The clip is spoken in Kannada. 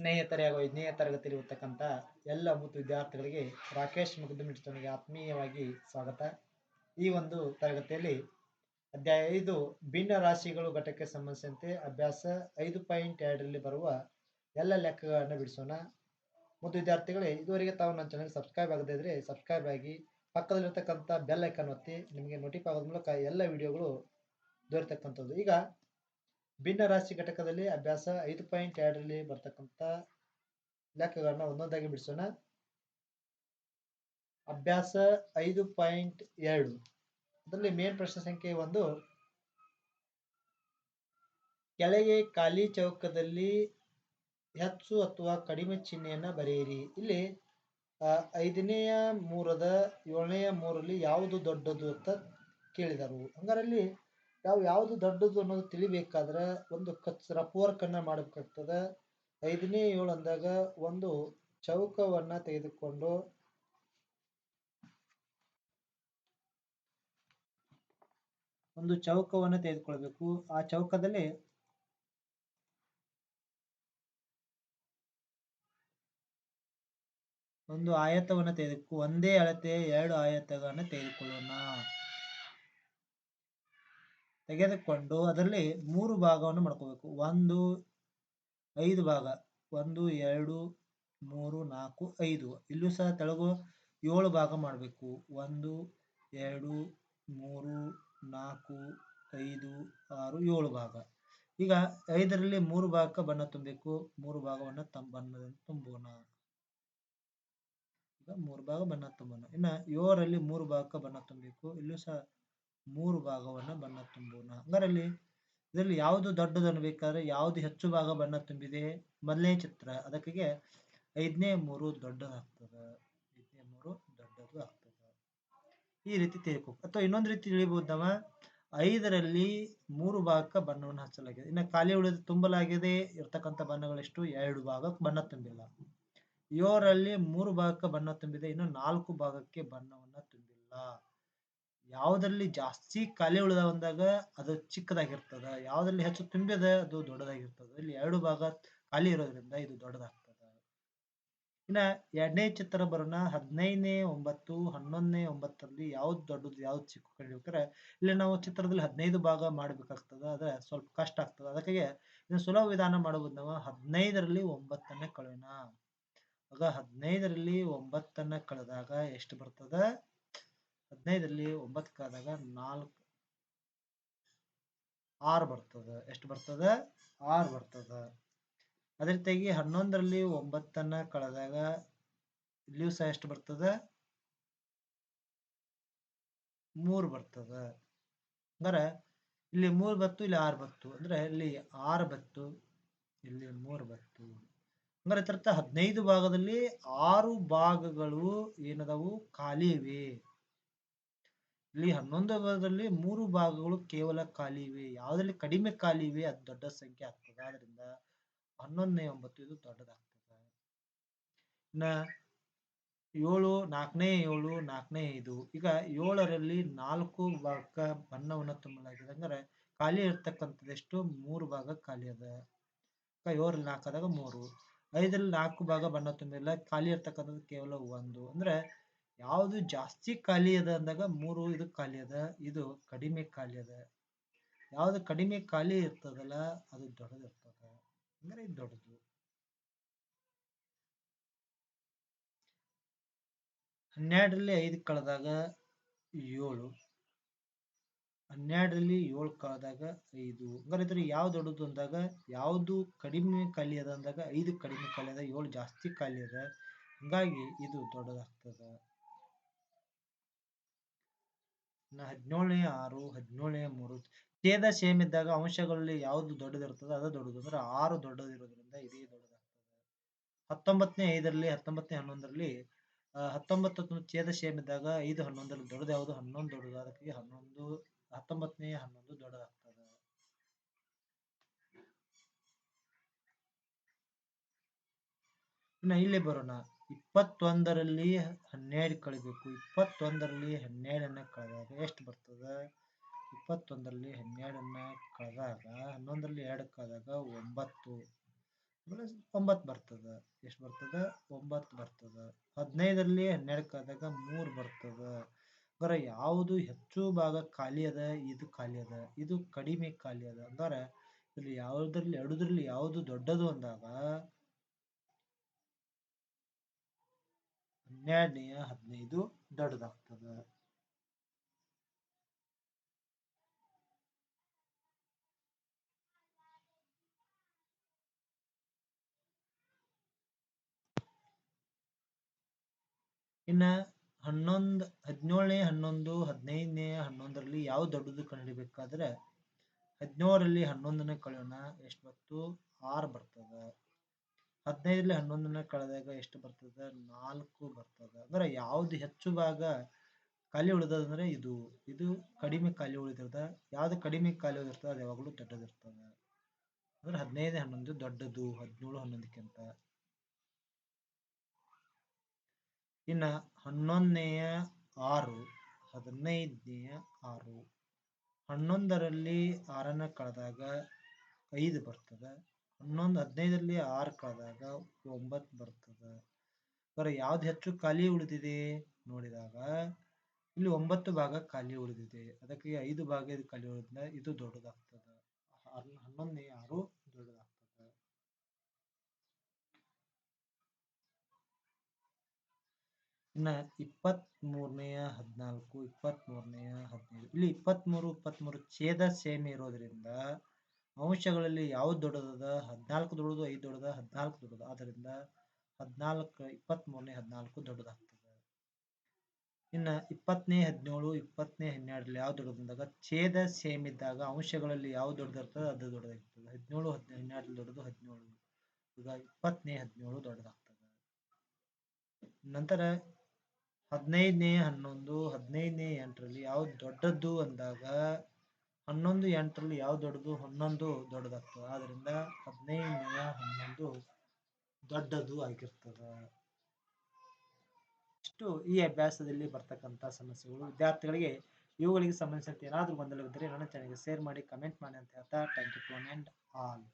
ಸ್ನೇಹಿತರೆ ಹಾಗೂ ಐದನೇ ತರಗತಿಯಲ್ಲಿ ಇರ್ತಕ್ಕಂಥ ಎಲ್ಲ ಮೂತು ವಿದ್ಯಾರ್ಥಿಗಳಿಗೆ ರಾಕೇಶ್ ಮುಗ್ಧಮಿಡ್ತನಿಗೆ ಆತ್ಮೀಯವಾಗಿ ಸ್ವಾಗತ. ಈ ಒಂದು ತರಗತಿಯಲ್ಲಿ ಅಧ್ಯಾಯ ಐದು, ಭಿನ್ನ ರಾಶಿಗಳು ಘಟಕಕ್ಕೆ ಸಂಬಂಧಿಸಿದಂತೆ ಅಭ್ಯಾಸ ಐದು ಪಾಯಿಂಟ್ ಎರಡರಲ್ಲಿ ಬರುವ ಎಲ್ಲ ಲೆಕ್ಕಗಳನ್ನು ಬಿಡಿಸೋಣ. ಮತ್ತು ವಿದ್ಯಾರ್ಥಿಗಳೇ, ಇದುವರೆಗೆ ತಾವು ನನ್ನ ಚಾನಲ್ ಸಬ್ಸ್ಕ್ರೈಬ್ ಆಗದೇ ಇದ್ರೆ ಸಬ್ಸ್ಕ್ರೈಬ್ ಆಗಿ, ಪಕ್ಕದಲ್ಲಿರ್ತಕ್ಕಂಥ ಬೆಲ್ ಐಕನ್ ಒತ್ತಿ, ನಿಮಗೆ ನೋಟಿಫೈ ಆಗೋದ್ರ ಮೂಲಕ ಎಲ್ಲ ವಿಡಿಯೋಗಳು ದೊರೆತಕ್ಕಂಥದ್ದು. ಈಗ ಭಿನ್ನ ರಾಶಿ ಘಟಕದಲ್ಲಿ ಅಭ್ಯಾಸ ಐದು ಪಾಯಿಂಟ್ ಎರಡರಲ್ಲಿ ಬರ್ತಕ್ಕಂಥ ಲೆಕ್ಕಗಳನ್ನ ಒಂದೊಂದಾಗಿ ಬಿಡಿಸೋಣ. ಅಭ್ಯಾಸ ಐದು ಪಾಯಿಂಟ್ ಎರಡು. ಅದರಲ್ಲಿ ಮೇನ್ ಪ್ರಶ್ನೆ ಸಂಖ್ಯೆ ಒಂದು. ಕೆಳಗೆ ಖಾಲಿ ಚೌಕದಲ್ಲಿ ಹೆಚ್ಚು ಅಥವಾ ಕಡಿಮೆ ಚಿಹ್ನೆಯನ್ನ ಬರೆಯಿರಿ. ಇಲ್ಲಿ ಐದನೆಯ ಮೂರದ ಏಳನೆಯ ಮೂರಲ್ಲಿ ಯಾವುದು ದೊಡ್ಡದು ಅಂತ ಕೇಳಿದರು ಹಂಗಾರಲ್ಲಿ ನಾವು ಯಾವುದು ದೊಡ್ಡದು ಅನ್ನೋದು ತಿಳಿಬೇಕಾದ್ರೆ ಒಂದು ಕಚ್ ರಫ್ ಮಾಡಬೇಕಾಗ್ತದೆ. ಐದನೇ ಏಳು ಅಂದಾಗ ಒಂದು ಚೌಕವನ್ನ ತೆಗೆದುಕೊಂಡು ಒಂದು ಚೌಕವನ್ನು ತೆಗೆದುಕೊಳ್ಬೇಕು. ಆ ಚೌಕದಲ್ಲಿ ಒಂದು ಆಯತವನ್ನು ತೆಗೆದುಕೊ, ಒಂದೇ ಅಳತೆಯ ಎರಡು ಆಯತಗಳನ್ನು ತೆಗೆದುಕೊಳ್ಳೋಣ. ತೆಗೆದುಕೊಂಡು ಅದರಲ್ಲಿ ಮೂರು ಭಾಗವನ್ನು ಮಾಡ್ಕೋಬೇಕು. ಒಂದು, ಐದು ಭಾಗ. ಒಂದು, ಎರಡು, ಮೂರು, ನಾಲ್ಕು, ಐದು. ಇಲ್ಲೂ ಸಹ ತೆಳಗು ಏಳು ಭಾಗ ಮಾಡಬೇಕು. ಒಂದು, ಎರಡು, ಮೂರು, ನಾಲ್ಕು, ಐದು, ಆರು, ಏಳು ಭಾಗ. ಈಗ ಐದರಲ್ಲಿ ಮೂರು ಭಾಗ ಬಣ್ಣ ತುಂಬಬೇಕು ಮೂರು ಭಾಗವನ್ನು ತಮ್ಮ ಬಣ್ಣದಿಂದ ತುಂಬೋಣ. ಈಗ ಮೂರು ಭಾಗ ಬಣ್ಣ ತುಂಬೋಣ. ಇನ್ನ ಏಳರಲ್ಲಿ ಮೂರು ಭಾಗ ಬಣ್ಣ ತುಂಬಬೇಕು ಇಲ್ಲೂ ಸಹ ಮೂರು ಭಾಗವನ್ನು ಬಣ್ಣ ತುಂಬೋಣ. ಹಂಗಾರಲ್ಲಿ ಇದರಲ್ಲಿ ಯಾವುದು ದೊಡ್ಡದು ಅನ್ಬೇಕಾದ್ರೆ ಯಾವುದು ಹೆಚ್ಚು ಭಾಗ ಬಣ್ಣ ತುಂಬಿದೆ? ಮೊದಲನೇ ಚಿತ್ರ. ಅದಕ್ಕೆ ಐದನೇ ಮೂರು ದೊಡ್ಡದಾಗ್ತದೆ ಐದನೇ ಮೂರು ದೊಡ್ಡದು ಆಗ್ತದೆ. ಈ ರೀತಿ ತಿಳ್ಕೊ. ಅಥವಾ ಇನ್ನೊಂದು ರೀತಿ ತಿಳಿಬಹುದವ ಐದರಲ್ಲಿ ಮೂರು ಭಾಗಕ್ಕೆ ಬಣ್ಣವನ್ನು ಹಚ್ಚಲಾಗಿದೆ. ಇನ್ನು ಖಾಲಿ ಉಳಿದ ತುಂಬಲಾಗಿದೆ. ಇರ್ತಕ್ಕಂಥ ಬಣ್ಣಗಳೆಷ್ಟು ಎರಡು ಭಾಗಕ್ಕೆ ಬಣ್ಣ ತುಂಬಿಲ್ಲ. ಏಳರಲ್ಲಿ ಮೂರು ಭಾಗಕ್ಕೆ ಬಣ್ಣ ತುಂಬಿದೆ. ಇನ್ನು ನಾಲ್ಕು ಭಾಗಕ್ಕೆ ಬಣ್ಣವನ್ನು ತುಂಬಿಲ್ಲ. ಯಾವುದರಲ್ಲಿ ಜಾಸ್ತಿ ಖಾಲಿ ಉಳಿದ ಅಂದಾಗ ಅದು ಚಿಕ್ಕದಾಗಿರ್ತದ, ಯಾವುದರಲ್ಲಿ ಹೆಚ್ಚು ತುಂಬಿದ ಅದು ದೊಡ್ಡದಾಗಿರ್ತದ. ಇಲ್ಲಿ ಎರಡು ಭಾಗ ಖಾಲಿ ಇರೋದ್ರಿಂದ ಇದು ದೊಡ್ಡದಾಗ್ತದ. ಇನ್ನ ಎರಡನೇ ಚಿತ್ರ ಬರೋಣ. ಹದಿನೈದನೇ ಒಂಬತ್ತು, ಹನ್ನೊಂದನೇ ಒಂಬತ್ತರಲ್ಲಿ ಯಾವ್ದು ದೊಡ್ಡದು, ಯಾವ್ದು ಚಿಕ್ಕ ಕಂಡಿರ್ಬೇಕಾರೆ ಇಲ್ಲಿ ನಾವು ಚಿತ್ರದಲ್ಲಿ ಹದಿನೈದು ಭಾಗ ಮಾಡ್ಬೇಕಾಗ್ತದ. ಅದ ಸ್ವಲ್ಪ ಕಷ್ಟ ಆಗ್ತದ. ಅದಕ್ಕೆ ಇನ್ನು ಸುಲಭ ವಿಧಾನ ಮಾಡಬಹುದು ನಾವು ಹದಿನೈದರಲ್ಲಿ ಒಂಬತ್ತನ್ನ ಕಳೆಯೋಣ. ಆಗ ಹದಿನೈದರಲ್ಲಿ ಒಂಬತ್ತನ್ನ ಕಳೆದಾಗ ಎಷ್ಟು ಬರ್ತದ? ಹದಿನೈದರಲ್ಲಿ ಒಂಬತ್ತು ಕಾದಾಗ ನಾಲ್ಕು ಆರು ಬರ್ತದ. ಎಷ್ಟು ಬರ್ತದ? ಆರು ಬರ್ತದ. ಅದೇ ರೀತಿಯಾಗಿ ಹನ್ನೊಂದರಲ್ಲಿ ಒಂಬತ್ತನ್ನ ಕಳೆದಾಗ ಇಲ್ಲಿಯೂ ಸಹ ಎಷ್ಟು ಬರ್ತದ? ಮೂರು ಬರ್ತದ. ಅಂದ್ರೆ ಇಲ್ಲಿ ಮೂರು ಬತ್ತು, ಇಲ್ಲಿ ಆರು ಬತ್ತು. ಅಂದ್ರೆ ಇಲ್ಲಿ ಆರು ಬತ್ತು, ಇಲ್ಲಿ ಮೂರು ಬತ್ತು. ಅಂದ್ರೆ ಹದಿನೈದು ಭಾಗದಲ್ಲಿ ಆರು ಭಾಗಗಳು ಏನದವು? ಖಾಲಿ ಇವೆ. ಇಲ್ಲಿ ಹನ್ನೊಂದು ಭಾಗದಲ್ಲಿ ಮೂರು ಭಾಗಗಳು ಕೇವಲ ಖಾಲಿ ಇವೆ ಯಾವುದರಲ್ಲಿ ಕಡಿಮೆ ಖಾಲಿ ಇವೆ ಅದು ದೊಡ್ಡ ಸಂಖ್ಯೆ ಆಗ್ತದೆ. ಆದ್ರಿಂದ ಹನ್ನೊಂದನೇ ಒಂಬತ್ತು ಇದು ದೊಡ್ಡದಾಗ್ತದೆ. ಇನ್ನ ಏಳು, ನಾಲ್ಕನೇ ಏಳು, ನಾಲ್ಕನೇ ಐದು. ಈಗ ಏಳರಲ್ಲಿ ನಾಲ್ಕು ಭಾಗ ಬಣ್ಣವನ್ನು ತುಂಬಲಾಗಿದೆ. ಅಂದ್ರೆ ಖಾಲಿ ಇರ್ತಕ್ಕಂಥದ್ದೆಷ್ಟು ಮೂರು ಭಾಗ ಖಾಲಿ ಅದ. ಏಳರಲ್ಲಿ ನಾಲ್ಕಾದಾಗ ಮೂರು. ಐದರಲ್ಲಿ ನಾಲ್ಕು ಭಾಗ ಬಣ್ಣ ತುಂಬಿಲ್ಲ. ಖಾಲಿ ಇರ್ತಕ್ಕಂಥದ್ದು ಕೇವಲ ಒಂದು. ಅಂದ್ರೆ ಯಾವುದು ಜಾಸ್ತಿ ಖಾಲಿ ಅದ ಅಂದಾಗ ಮೂರು ಇದು ಖಾಲಿ ಅದ, ಇದು ಕಡಿಮೆ ಖಾಲಿ ಅದ. ಯಾವುದು ಕಡಿಮೆ ಖಾಲಿ ಇರ್ತದಲ್ಲ, ಅದು ದೊಡ್ಡದಿರ್ತದ ಅಂದ್ರೆ ಇದು ದೊಡ್ಡದು. ಹನ್ನೆರಡರಲ್ಲಿ ಐದು ಕಳೆದಾಗ ಏಳು. ಹನ್ನೆರಡರಲ್ಲಿ ಏಳು ಕಳೆದಾಗ ಐದು. ಹಂಗಾರೆ ಯಾವ ದೊಡ್ಡದು ಅಂದಾಗ, ಯಾವುದು ಕಡಿಮೆ ಖಾಲಿ ಅದ ಅಂದಾಗ ಐದು ಕಡಿಮೆ ಖಾಲಿ ಅದ, ಏಳು ಜಾಸ್ತಿ ಖಾಲಿ ಅದ. ಹಂಗಾಗಿ ಇದು ದೊಡ್ಡದಾಗ್ತದ. ಹದಿನೇಳನೇ ಆರು, ಹದಿನೇಳನೇ ಮೂರು ಛೇದ ಸೇಮ್ ಇದ್ದಾಗ ಅಂಶಗಳಲ್ಲಿ ಯಾವುದು ದೊಡ್ಡದಿರ್ತದೆ ಅದು ದೊಡ್ಡದು. ಅಂದ್ರೆ ಆರು ದೊಡ್ಡದಿರೋದ್ರಿಂದ ಇದೇ ದೊಡ್ಡದಾಗ್ತದೆ. ಹತ್ತೊಂಬತ್ತನೇ ಐದರಲ್ಲಿ, ಹತ್ತೊಂಬತ್ತನೇ ಹನ್ನೊಂದರಲ್ಲಿ ಹತ್ತೊಂಬತ್ತು ಛೇದ ಸೇಮ್ ಇದ್ದಾಗ ಐದು ಹನ್ನೊಂದರಲ್ಲಿ ದೊಡ್ಡದು ಯಾವುದು? ಹನ್ನೊಂದು ದೊಡ್ಡದು ಅದಕ್ಕೆ ಹನ್ನೊಂದು, ಹತ್ತೊಂಬತ್ತನೇ ಹನ್ನೊಂದು ದೊಡ್ಡದಾಗ್ತದೆ. ಇನ್ನು ಇಲ್ಲಿ ಬರೋಣ. ಇಪ್ಪತ್ತೊಂದರಲ್ಲಿ ಹನ್ನೆರಡು ಕಳಿಬೇಕು. ಇಪ್ಪತ್ತೊಂದರಲ್ಲಿ ಹನ್ನೆರಡನ್ನ ಕಳೆದಾಗ ಎಷ್ಟು ಬರ್ತದೆ? ಇಪ್ಪತ್ತೊಂದರಲ್ಲಿ ಹನ್ನೆರಡನ್ನ ಕಳೆದಾಗ, ಹನ್ನೊಂದರಲ್ಲಿ ಎರಡು ಕಳೆದಾಗ ಒಂಬತ್ತು. ಒಂಬತ್ತು ಬರ್ತದ. ಎಷ್ಟು ಬರ್ತದ? ಒಂಬತ್ತು ಬರ್ತದ. ಹದಿನೈದರಲ್ಲಿ ಹನ್ನೆರಡು ಕಳೆದಾಗ ಮೂರು ಬರ್ತದ. ಅಂದ್ರೆ ಯಾವುದು ಹೆಚ್ಚು ಭಾಗ ಖಾಲಿ ಅದ? ಇದು ಖಾಲಿ ಅದ. ಇದು ಕಡಿಮೆ ಖಾಲಿ ಅದ. ಅಂದ್ರೆ ಇಲ್ಲಿ ಯಾವುದ್ರಲ್ಲಿ ಎರಡರಲ್ಲಿ ಯಾವುದು ದೊಡ್ಡದು ಅಂದಾಗ ಹನ್ನೆರಡನೆಯ ಹದಿನೈದು ದೊಡ್ಡದಾಗ್ತದ. ಇನ್ನ ಹನ್ನೊಂದು ಹದಿನೇಳನೇ ಹನ್ನೊಂದು, ಹದಿನೈದನೇ, ಹನ್ನೊಂದರಲ್ಲಿ ಯಾವ ದೊಡ್ಡದು ಕಂಡುಹಿಡಿಬೇಕಾದ್ರೆ ಹದಿನೇಳರಲ್ಲಿ ಹನ್ನೊಂದನೇ ಕಳೆಯೋಣ ಎಷ್ಟು ಬರ್ತು ಆರು ಬರ್ತದ. ಹದಿನೈದರಲ್ಲಿ ಹನ್ನೊಂದನೇ ಕಳೆದಾಗ ಎಷ್ಟು ಬರ್ತದ? ನಾಲ್ಕು ಬರ್ತದ. ಅಂದ್ರೆ ಯಾವ್ದು ಹೆಚ್ಚು ಭಾಗ ಖಾಲಿ ಉಳಿದದ ಅಂದ್ರೆ ಇದು. ಇದು ಕಡಿಮೆ ಖಾಲಿ ಉಳಿದದ ಯಾವ್ದು ಕಡಿಮೆ ಖಾಲಿ ಉಳಿದಿರ್ತದೆ ಅದು ಯಾವಾಗಲೂ ದೊಡ್ಡದಿರ್ತದ ಅಂದ್ರೆ ಹದಿನೈದು ಹನ್ನೊಂದು ದೊಡ್ಡದು, ಹದಿನೇಳು ಹನ್ನೊಂದಕ್ಕಿಂತ. ಇನ್ನ ಹನ್ನೊಂದನೆಯ ಆರು, ಹದಿನೈದನೆಯ ಆರು. ಹನ್ನೊಂದರಲ್ಲಿ ಆರನ್ನ ಕಳೆದಾಗ ಐದು ಬರ್ತದೆ. ಹನ್ನೊಂದು ಹದಿನೈದರಲ್ಲಿ ಆರು ಕಳೆದಾಗ ಒಂಬತ್ತು ಬರ್ತದೆ. ಬರೀ ಯಾವ್ದು ಹೆಚ್ಚು ಖಾಲಿ ಉಳಿದಿದೆ? ನೋಡಿದಾಗ ಇಲ್ಲಿ ಒಂಬತ್ತು ಭಾಗ ಖಾಲಿ ಉಳಿದಿದೆ. ಅದಕ್ಕೆ ಐದು ಭಾಗ ಇದು ಖಾಲಿ ಉಳಿದ ಇದು ದೊಡ್ಡದಾಗ್ತದೆ. ಹನ್ನೊಂದನೇ ಆರು ದೊಡ್ಡದಾಗ್ತದೆ. ಇನ್ನ ಇಪ್ಪತ್ತ್ ಮೂರನೆಯ ಹದಿನಾಲ್ಕು ಇಪ್ಪತ್ತ್ ಮೂರನೆಯ ಹದಿನೈದು, ಇಲ್ಲಿ ಇಪ್ಪತ್ತ್ ಮೂರು ಇಪ್ಪತ್ತ್ ಮೂರು ಛೇದ ಸೇಮ್ ಇರೋದ್ರಿಂದ ಅಂಶಗಳಲ್ಲಿ ಯಾವ್ದು ದೊಡ್ಡದದ? ಹದಿನಾಲ್ಕು ದೊಡ್ಡದು, ಐದು ದೊಡ್ಡದ, ಹದಿನಾಲ್ಕು ದೊಡ್ಡದು. ಆದ್ದರಿಂದ ಹದಿನಾಲ್ಕು ಇಪ್ಪತ್ತ್ ಮೂರನೇ ಹದಿನಾಲ್ಕು ದೊಡ್ಡದಾಗ್ತದೆ. ಇನ್ನ ಇಪ್ಪತ್ತನೇ, ಹದಿನೇಳು, ಇಪ್ಪತ್ತನೇ, ಹನ್ನೆರಡರಲ್ಲಿ ಯಾವ್ದು ದೊಡ್ಡದಂದಾಗ ಛೇದ ಸೇಮ್ ಇದ್ದಾಗ ಅಂಶಗಳಲ್ಲಿ ಯಾವ್ದು ದೊಡ್ಡದಿರ್ತದೆ, ಅದು ದೊಡ್ಡದಾಗ್ತದೆ. ಹದಿನೇಳು ಹನ್ನೆರಡರಲ್ಲಿ ದೊಡ್ಡದು ಹದಿನೇಳು. ಈಗ ಇಪ್ಪತ್ತನೇ, ಹದಿನೇಳು ದೊಡ್ಡದಾಗ್ತದೆ. ನಂತರ ಹದಿನೈದನೇ, ಹನ್ನೊಂದು, ಹದಿನೈದನೇ, ಎಂಟರಲ್ಲಿ ಯಾವ್ದು ದೊಡ್ಡದ್ದು ಅಂದಾಗ ಹನ್ನೊಂದು ಎಂಟರಲ್ಲಿ ಯಾವ ದೊಡ್ಡದು? ಹನ್ನೊಂದು ದೊಡ್ಡದಾಗ್ತದೆ ಆದ್ರಿಂದ ಹದಿನೈದನೆಯ ಹನ್ನೊಂದು ದೊಡ್ಡದು ಆಗಿರ್ತದೆ. ಇಷ್ಟು ಈ ಅಭ್ಯಾಸದಲ್ಲಿ ಬರ್ತಕ್ಕಂಥ ಸಮಸ್ಯೆಗಳು. ವಿದ್ಯಾರ್ಥಿಗಳಿಗೆ ಇವುಗಳಿಗೆ ಸಂಬಂಧಿಸಿದಂತೆ ಏನಾದರೂ ಗೊಂದಲವಿದ್ದರೆ ನನ್ನ ಚಾನಲ್ಗೆ ಶೇರ್ ಮಾಡಿ ಕಮೆಂಟ್ ಮಾಡಿ ಅಂತ ಹೇಳ್ತಾ ಥ್ಯಾಂಕ್ ಯು ಆಲ್